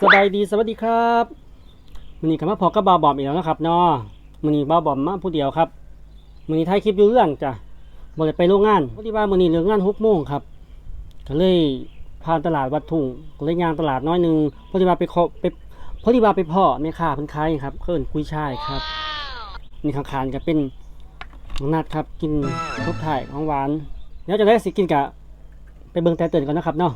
สบายดีสวัสดีครับมันนี้คำว่าพอกับบาวบอมอีกแล้วนะครับเนาะมันนี้บาวบอมมาผู้เดียวครับมันนี้ถ่ายคลิปอยู่เรื่องจ้ะบ่ได้ไปโรงงานพอดีว่ามันนี้เรื่องงานหกโมงครับก็เลยผ่านตลาดวัดทุ่งก็เลยยางตลาดน้อยหนึงพอดีว่าไปขอไปพอดีว่าไปพ่อแม่ค้าเพิ่นขายครับเพิ่นกุยช่ายครับนี่ข้างๆก็เป็นนัดครับกินทุกถ่ายของหวานเดี๋ยวจะได้สิกินกะไปเบิ่งแต่เตือนก่อนนะครับเนาะ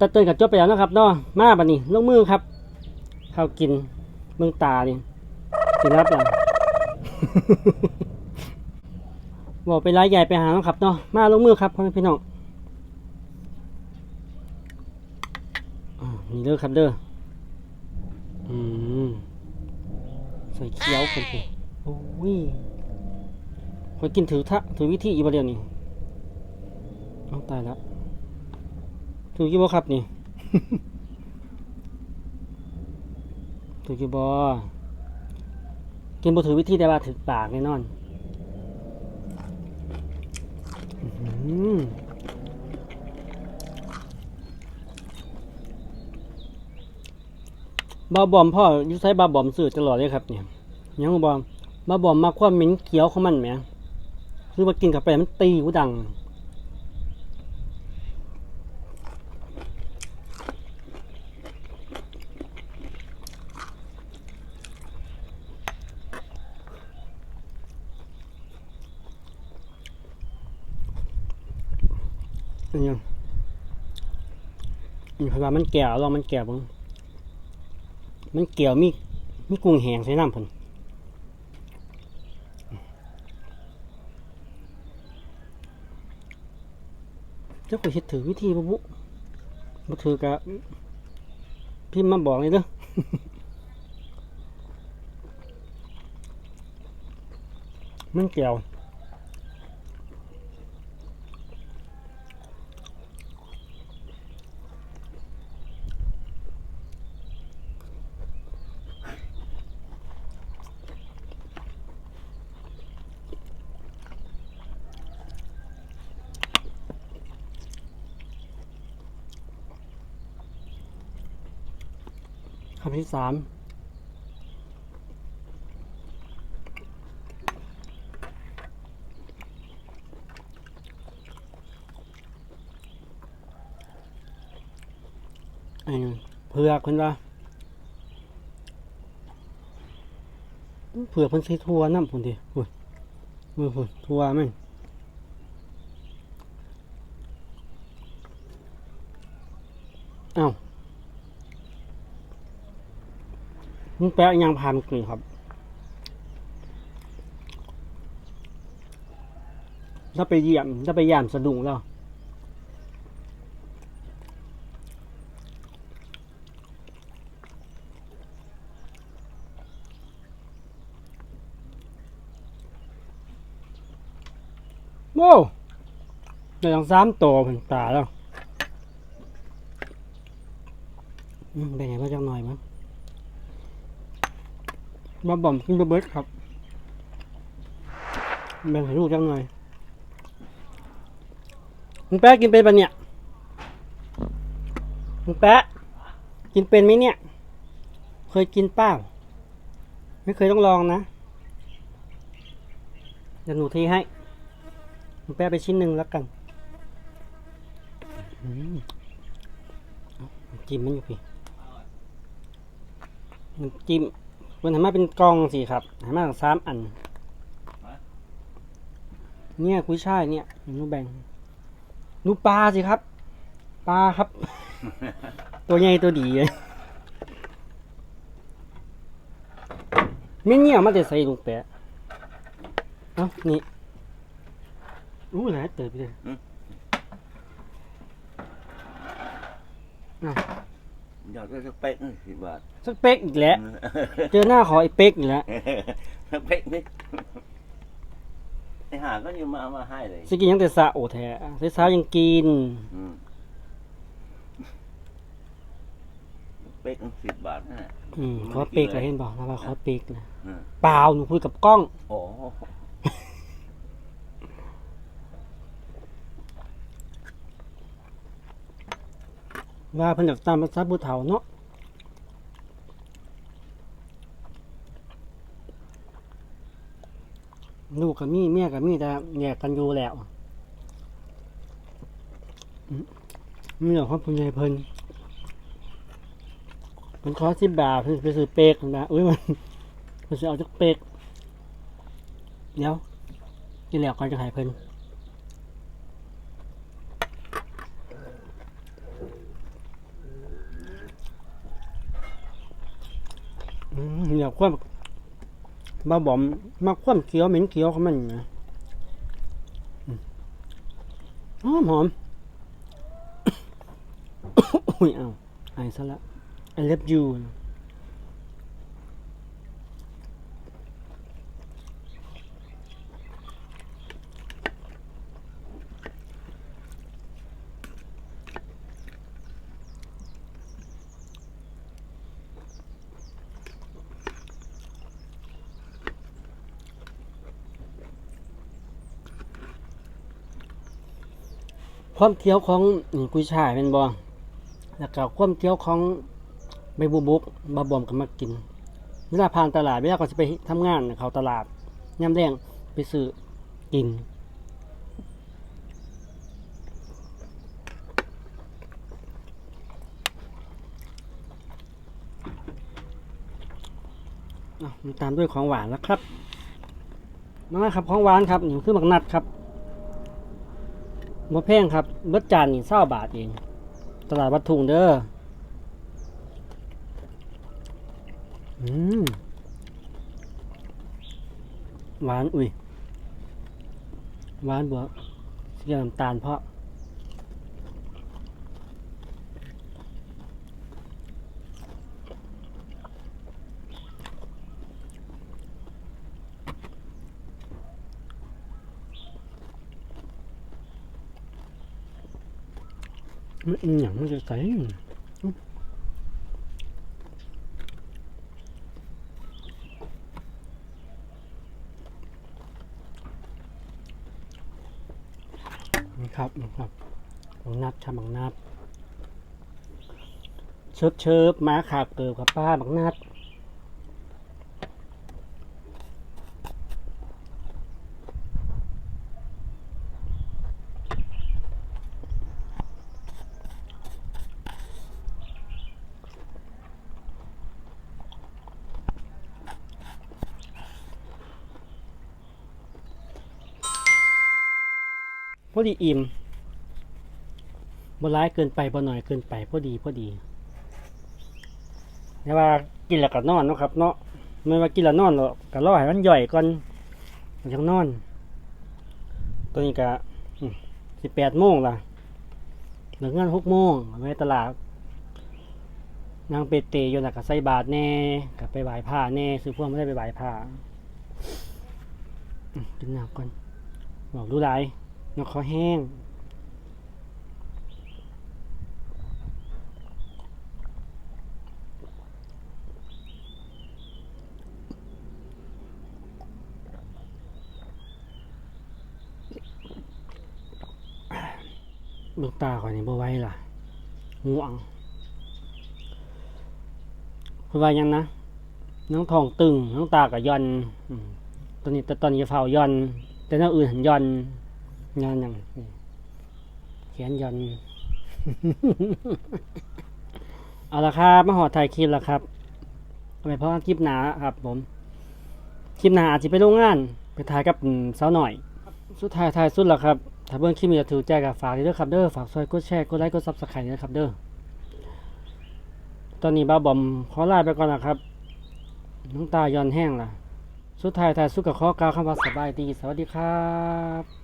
ตัดเตือนกับจบไปแล้วนะครับเนาะมาบัดนี้ลงมือครับข้าวกินเมืองตานี่สิรับหลังบอกไปร้ายใหญ่ไปหาเนาะครับเนาะมาลงมือครับพ่อแม่พี่น้องอ่านี่เด้อครับเด้ออืมใส่เคี้ยวคนสิโอ้ยคอยกินถือทะถือวิธีอีบเดียวนี่เอาตายแล้ว ถูกอยี่บ่ครับนี่ถูกอยี่บ่กินบ่ถือวิธีแต่ว่าถือปากแน่นอนอื้อหือบ้าบอมพ่ออยู่ใช้บ้าบอมสื่อตลอดเลยครับเนี่ยยังบ่บอมบ้าบอมมาความเหม็นเขียวของมันแหมคือว่ากินกับไปมันตีหูดัง อันยังอันพราะมันแก่ลองมันแก่บ้างมันเกี่ยวมีมีกุ้งแหงใส่น้ำเพิ่นเจ้าก็เฮ็ดถือวิธีบ่บุบ่ถือกะพิมพ์มาบอกเลยเด้อมันแก้ว คำที่สามเผือกเพิ่นว่าเผือกเพิ่นใส่ทั่วน้ำพุ่นดิพุ่นมือพุ่นทั่วมันเอ้าว มึงแปะยางพานกึ่ครับ ถ้าไปเยี่ยม ถ้าไปย่ามสะดุ้งแล้วโว้วได้ทั้งสามตัวเป็นตาแล้ว เป็นไงบ้างจังหน่อยมั้ง มาบ่อมกินเบิร์ดครับ แบ่งให้ลูกจังหน่อยมึงแป๊ะกินเป็นปะเนี่ยมึงแป๊ะกินเป็นไหมเนี่ย เคยกินเป้าไม่เคยต้องลองนะเดี๋ยวหนูทีให้มึงแป๊ะไปชิ้นหนึ่งแล้วกันจิ้มมันอยู่พี่จิ้ม มันทำมาเป็นกล่องสิครับทำมาสามอัน เนี่ยกุ้ยช่ายเนี่ยหนูแบ่งหนูปลาสิครับ ปลาครับ ตัวใหญ่ตัวดีเลยไม่เนี่ยมาแต่ใส่ลุงแปะเอ้านี่อู้หลายเติบไปเลยอืม อ้าวอยากได้สเป๊กนี่สิบบาทสักเป๊กอีกแล้ว เจอหน้าขอไอ้เป๊กอีกแล้วสเป๊กนี่ไอหาก็ยังมาเอามาให้เลยสกินยังแต่สะโอแท้สเช้าๆยังกินอืมสเป๊กสิบบาทนั่นแหละอืมไม่ขอได้เปกกินเลยเห็นบอกนะว่าขอเปกนะอืมเปล่าหนูคุยกับกล้อง โอ้ ว่าเพิ่นอยากตามภาษาผู้เฒ่าเนาะลูกกับมีเมียกับมีแต่แยกกันอยู่แล้วอืมมีอย่างความผู้ใหญ่เพิ่นมันขอสิบบาทเพิ่นไปซื้อเปกนะอุ้ยมันมันจะเอาจากเปกเดี๋ยวกินแล้วก่อนจะหายเพิ่น เนี่ยควบมบ้าบอมมาควบเขียวเหม็นเขียวของมันนะหอมหอมอุ้ยเอาไอซะละ I love you ความเคี้ยวของกุยช่ายเป็นบ่แล้วก็ความเคี้ยวของใบบุบุกบาบอมก็มากินเวลาผ่านตลาดเวลาก็จะไปทำงานเขาตลาดย่ำแดงไปซื้อกินตามด้วยของหวานแล้วครับมาครับของหวานครับนี่คือหมักนัดครับ บ่แพงครับเบิดจานนี่เศร้าบาทเอง ตลาดวัดทุ่งเด้ออืมหวาน อุ้ยหวานบวกเสียน้ำตาลเพราะ มันอหย่างมันจะใส่นี่ครับนี่ครับบังนัดครับบังนัดเชิบเชิบหมาขาบเกิบกับป้าบังนัด อดีอิ่มบ่ร้ายเกินไปบ่หน่อยเกินไปพอดีพอดีแต่ว่ากินแล้วก็นอนนะครับ เนาะไม่ว่ากินแล้วนอนหรอกก็รอให้มันย่อยก่อนมันจังนอน ตัวนี้ก็สิบแปดโมงล่ะเลิกงานหกโมงไปตลาดนางเปเตอยู่น่ะก็ใส่บาทแน่ก็ไปไหว้ผ้าแน่ซื้อพวกไม่ได้ไปไหว้ผ้ากินน้ำก่อนบอกดูไร นกเขาแห้ง ลูกตาข่อยนี่บ่ไว้ล่ะง่วงคือว่ายังนะน้องทองตึงน้องตากับย่อนตอนนี้แต่ตอนนี้เฝ้าย่อน แต่น้าอื่นหันย่อน งานย่างเขียนยัน เอาละครับมาหอดถ่ายคลิปแล้วครับไปเพราะว่าคลิปหนาครับ ผม คลิปหนาอาจจะไปโรงงาน ไปถ่ายกับสาวหน่อย สุดท้ายท้ายสุดแล้วครับ ถ้าเบื้องคลิปมีจะถือแจกกับฝากเด้วยครับเด้อ ฝากซอยกดแชร์ กดไลค์ กดซับสไครต์ด้วยครับเด้อ ตอนนี้บ้าบอมขอลาไปก่อนนะครับ น้องตาย้อนแห้งล่ะ สุดท้ายท้ายสุดกับข้อกาวคำว่าสบายดี สวัสดีครับ